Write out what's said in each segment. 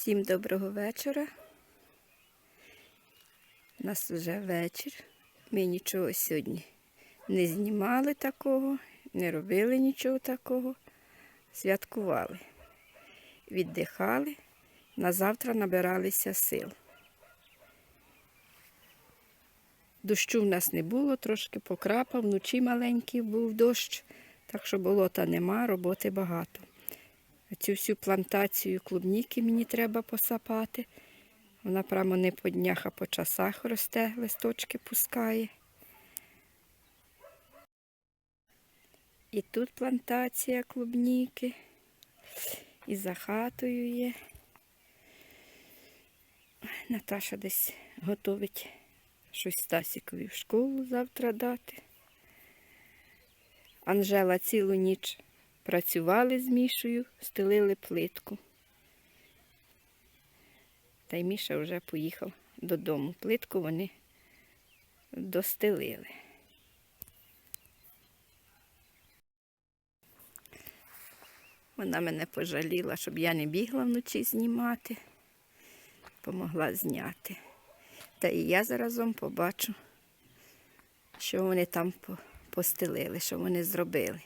Всім доброго вечора. У нас вже вечір. Ми нічого сьогодні не знімали такого, не робили нічого такого. Святкували. Віддихали, на завтра набиралися сил. Дощу в нас не було, трошки покрапав, вночі маленький був дощ, так що болота нема, роботи багато. Цю всю плантацію клубніки мені треба посапати. Вона прямо не по днях, а по часах росте, листочки пускає. І тут плантація клубніки. І за хатою є. Наташа десь готовить щось Стасікові в школу завтра дати. Анжела цілу ніч працювали з Мішою, стелили плитку. Та й Міша вже поїхав додому. Плитку вони достелили. Вона мене пожаліла, щоб я не бігла вночі знімати. Помогла зняти. Та і я заразом побачу, що вони там постелили, що вони зробили.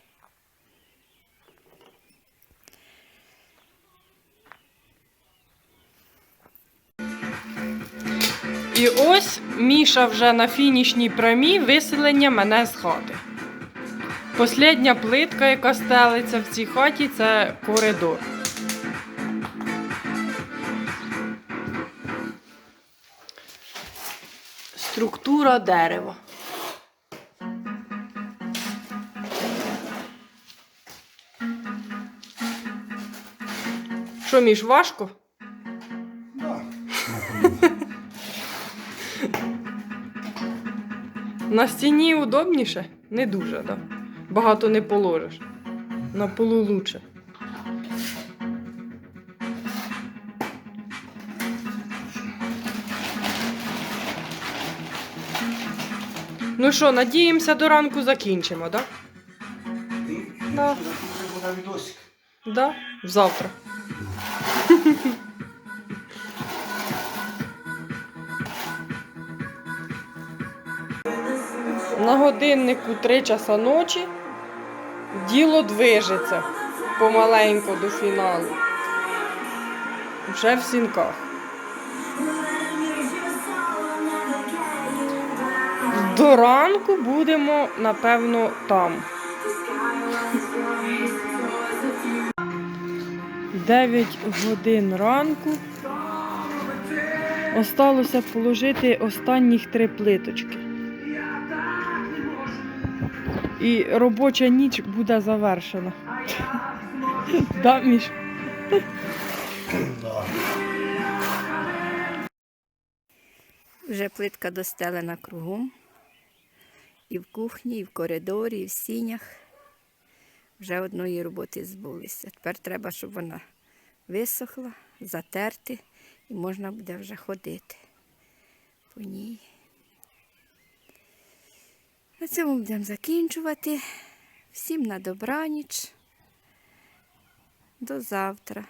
І ось Міша вже на фінішній прямій виселення мене з хати. Послідня плитка, яка стелиться в цій хаті, це коридор. Структура дерева. Що, Міш, важко? На стіні удобніше? Не дуже, так. Да? Багато не положиш. На полу лучше. Ну що, надіємося, до ранку закінчимо, так? Да? відосик. Да? Завтра. На годиннику 3 часа ночі діло движеться помаленько до фіналу. Вже в сінках. До ранку будемо, напевно, там. 9 годин ранку. Осталося положити останніх три плиточки. І робоча ніч буде завершена. Да, Міш? Вже плитка достелена кругом. І в кухні, і в коридорі, і в сінях. Вже одної роботи збулися. Тепер треба, щоб вона висохла, затерти, і можна буде вже ходити по ній. На цьому будемо закінчувати. Всім на добраніч. До завтра.